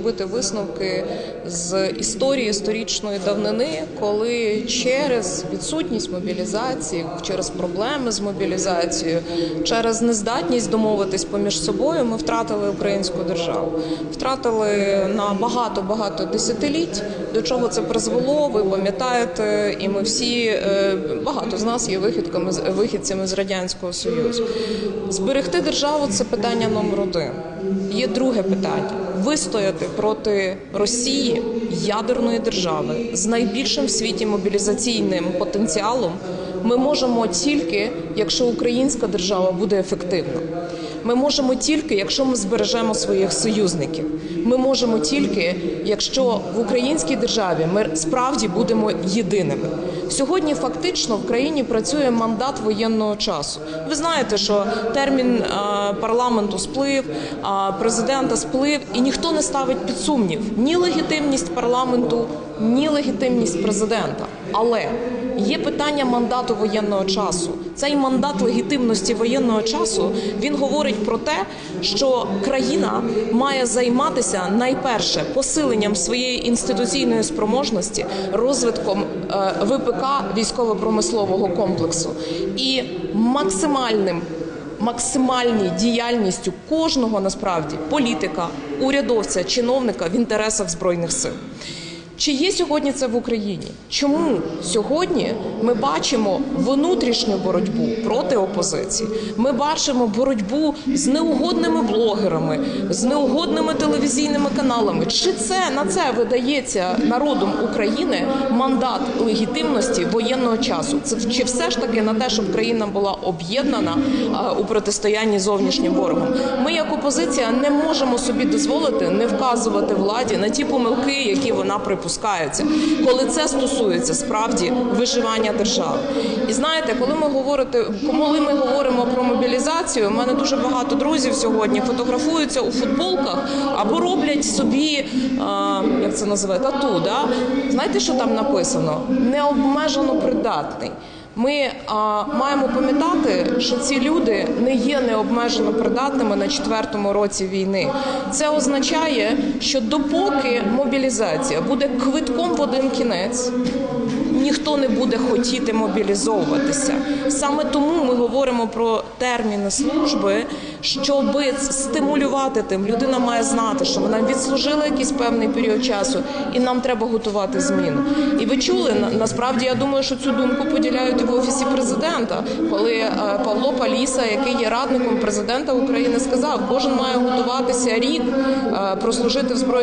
Робити висновки з історії сторічної давнини, коли через відсутність мобілізації, через проблеми з мобілізацією, через нездатність домовитись поміж собою, ми втратили українську державу, втратили на багато багато десятиліть. До чого це призвело? Ви пам'ятаєте, і ми всі е, багато з нас є вихідками вихідцями з радянського союзу. Зберегти державу це питання номер один. Є друге питання вистояти проти Росії ядерної держави з найбільшим в світі мобілізаційним потенціалом. Ми можемо тільки, якщо українська держава буде ефективна. Ми можемо тільки, якщо ми збережемо своїх союзників. Ми можемо тільки, якщо в українській державі ми справді будемо єдиними. Сьогодні фактично в країні працює мандат воєнного часу. Ви знаєте, що термін е, парламенту сплив, президента сплив, і ніхто не ставить під сумнів ні легітимність парламенту, ні легітимність президента. Але є питання мандату воєнного часу. Цей мандат легітимності воєнного часу він говорить про те, що країна має займатися найперше посиленням своєї інституційної спроможності, розвитком е, ВПК військово-промислового комплексу і максимальним максимальній діяльністю кожного насправді політика, урядовця, чиновника в інтересах збройних сил. Чи є сьогодні це в Україні? Чому сьогодні ми бачимо внутрішню боротьбу проти опозиції? Ми бачимо боротьбу з неугодними блогерами, з неугодними телевізійними каналами. Чи це на це видається народом України мандат легітимності воєнного часу? Це чи все ж таки на те, щоб країна була об'єднана у протистоянні зовнішнім ворогом? Ми, як опозиція, не можемо собі дозволити не вказувати владі на ті помилки, які вона припускається, коли це стосується справді виживання держави. І знаєте, коли ми говорите, коли ми говоримо про мобілізацію, у мене дуже багато друзів сьогодні фотографуються у футболках або роблять собі, а, як це називає, тату. Да? Знаєте, що там написано? Необмежено придатний. Ми а, маємо пам'ятати, що ці люди не є необмежено придатними на четвертому році війни. Це означає, що допоки мобілізація буде квитком в один кінець, ніхто не буде хотіти мобілізовуватися. Саме тому ми говоримо про терміни служби, щоб стимулювати тим. Людина має знати, що вона відслужила якийсь певний період часу, і нам треба готувати зміну. І ви чули на- насправді, я думаю, що цю думку поділяють і в офісі президента, коли е, Павло Паліса, який є радником президента України, сказав, кожен має готуватися рік е, прослужити в збройних.